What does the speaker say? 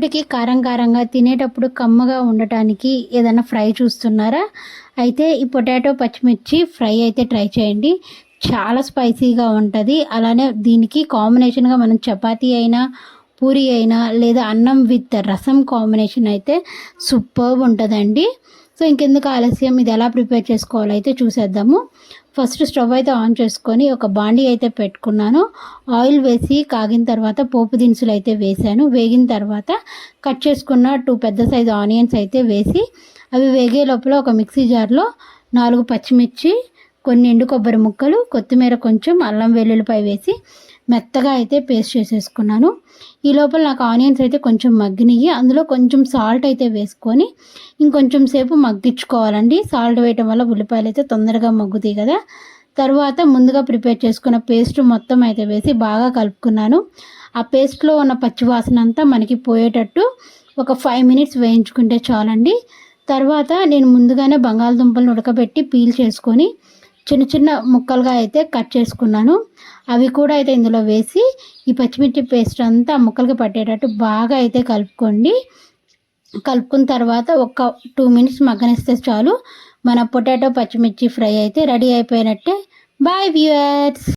నోటికి కారం కారంగా తినేటప్పుడు కమ్మగా ఉండటానికి ఏదైనా ఫ్రై చూస్తున్నారా? అయితే ఈ పొటాటో పచ్చిమిర్చి ఫ్రై అయితే ట్రై చేయండి. చాలా స్పైసీగా ఉంటుంది. అలానే దీనికి కాంబినేషన్గా మనం చపాతీ అయినా పూరి అయినా లేదా అన్నం విత్ రసం కాంబినేషన్ అయితే సూపర్బ్ ఉంటుందండి. సో ఇంకెందుకు ఆలస్యం? ఇది ఎలా ప్రిపేర్ చేసుకోవాలో అయితే చూసేద్దాము. ఫస్ట్ స్టవ్ అయితే ఆన్ చేసుకొని ఒక బాండీ అయితే పెట్టుకున్నాను. ఆయిల్ వేసి కాగిన తర్వాత పోపు దినుసులు అయితే వేసాను వేగిన తర్వాత కట్ చేసుకున్న టూ పెద్ద సైజు ఆనియన్స్ అయితే వేసి అవి వేగే లోపల ఒక మిక్సీ జార్లో నాలుగు పచ్చిమిర్చి కొన్ని ఎండు కొబ్బరి ముక్కలు కొత్తిమీర కొంచెం అల్లం వెల్లుల్లిపాయ వేసి మెత్తగా అయితే పేస్ట్ చేసేసుకున్నాను. ఈ లోపల నాకు ఆనియన్స్ అయితే కొంచెం మగ్గినవి అందులో కొంచెం సాల్ట్ అయితే వేసుకొని ఇంకొంచెం సేపు మగ్గించుకోవాలండి. సాల్ట్ వేయటం వల్ల ఉల్లిపాయలు అయితే తొందరగా మగ్గుతాయి కదా. తర్వాత ముందుగా ప్రిపేర్ చేసుకున్న పేస్ట్ మొత్తం అయితే వేసి బాగా కలుపుకున్నాను. ఆ పేస్ట్లో ఉన్న పచ్చివాసన అంతా మనకి పోయేటట్టు ఒక ఫైవ్ మినిట్స్ వేయించుకుంటే చాలండి. తర్వాత నేను ముందుగానే బంగాళదుంపలను ఉడకబెట్టి పీల్ చేసుకొని చిన్న చిన్న ముక్కలుగా అయితే కట్ చేసుకున్నాను. అవి కూడా అయితే ఇందులో వేసి ఈ పచ్చిమిర్చి పేస్ట్ అంతా ముక్కలకి పట్టేటట్టు బాగా అయితే కలుపుకోండి. కలుపుకున్న తర్వాత ఒక టూ మినిట్స్ మగ్గనిస్తే చాలు. మన పొటాటో పచ్చిమిర్చి ఫ్రై అయితే రెడీ అయిపోయినట్టే. Bye viewers